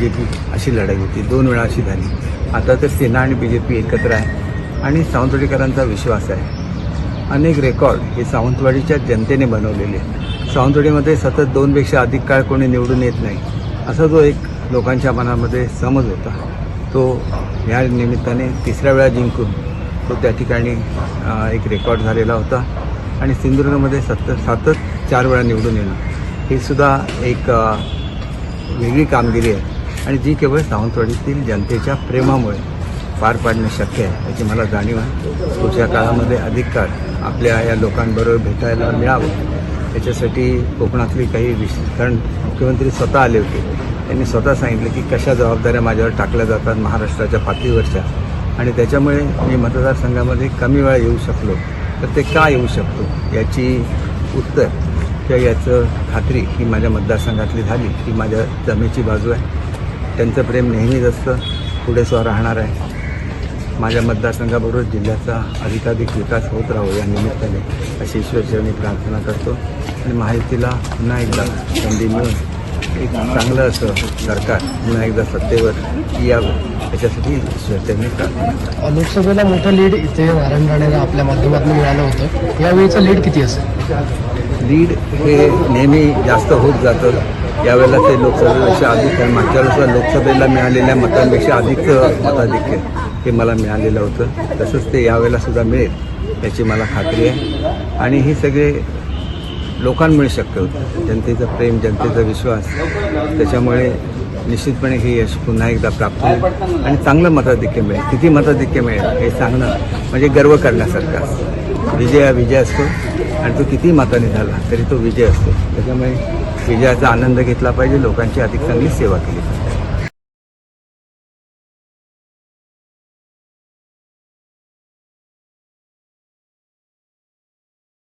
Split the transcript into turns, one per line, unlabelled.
J P अशी लढाई होती. दोन वेळा अशी झाली. आता तर सेना आणि बी जे पी एकत्र आहे आणि सावंतवाडीकरांचा विश्वास आहे. अनेक रेकॉर्ड हे सावंतवाडीच्या जनतेने बनवलेले सावंतवाडीमध्ये सतत दोनपेक्षा अधिक काळ कोणी निवडून येत नाही असा जो एक लोकांच्या मनामध्ये समज होता. तो या निमित्ताने तिसऱ्या वेळा जिंकून तो त्या ठिकाणी एक रेकॉर्ड झालेला होता आणि सिंधुदुर्गमध्ये सतत सतत चार वेळा निवडून येणं हे सुद्धा एक वेगळी कामगिरी आहे. आणि जी केवळ सावंतवाडीतील जनतेच्या प्रेमामुळे पार पाडणं शक्य आहे याची मला जाणीव आहे. पुढच्या काळामध्ये अधिक काळ आपल्या या लोकांबरोबर भेटायला मिळावं. त्याच्यासाठी कोकणातली काही विशेष कारण मुख्यमंत्री स्वतः आले होते. त्यांनी स्वतः सांगितलं की कशा जबाबदाऱ्या माझ्यावर टाकल्या जातात महाराष्ट्राच्या पातळीवरच्या. आणि त्याच्यामुळे मी मतदारसंघामध्ये कमी वेळा येऊ शकलो. तर ते का येऊ शकतो? याची उत्तर किंवा याचं खात्री ही माझ्या मतदारसंघातली झाली ही माझ्या जमेची बाजू आहे. त्यांचं प्रेम नेहमीच असतं. पुढे स्व राहणार आहे. माझ्या मतदारसंघाबरोबर जिल्ह्याचा अधिकाधिक विकास होत राहो या निमित्ताने अशी ईश्वरचरणी प्रार्थना करतो. आणि माहितीला पुन्हा एकदा संधी मिळून एक चांगलं असं सरकार पुन्हा एकदा सत्तेवर यावं. याच्यासाठी ईश्वरचरणी प्रार्थना
लोकसभेला मोठं लीड इथे नारायण राणेला आपल्या माध्यमातून मिळालं होतं. यावेळीचं लीड किती असेल?
लीड हे नेहमी जास्त होत जातं. यावेळेला ते लोकसभेपेक्षा अधिक आहे. मागच्या वेळेस लोकसभेला मिळालेल्या मतांपेक्षा अधिक मताधिक्य हे मला मिळालेलं होतं. तसंच ते यावेळेला सुद्धा मिळेल याची मला खात्री आहे. आणि हे सगळे लोकांमुळे शक्य होतं. जनतेचं प्रेम जनतेचा विश्वास त्याच्यामुळे निश्चितपणे हे यश पुन्हा एकदा प्राप्त होईल. आणि चांगलं मताधिक्य मिळेल. किती मताधिक्य मिळेल हे सांगणं म्हणजे गर्व करण्यासारखं असतं. विजय हा विजय असतो. आणि तो किती मताने झाला तरी तो विजय असतो. त्याच्यामुळे विजयाचा आनंद घेतला पाहिजे लोकांची अधिक चांगली सेवा केली पाहिजे.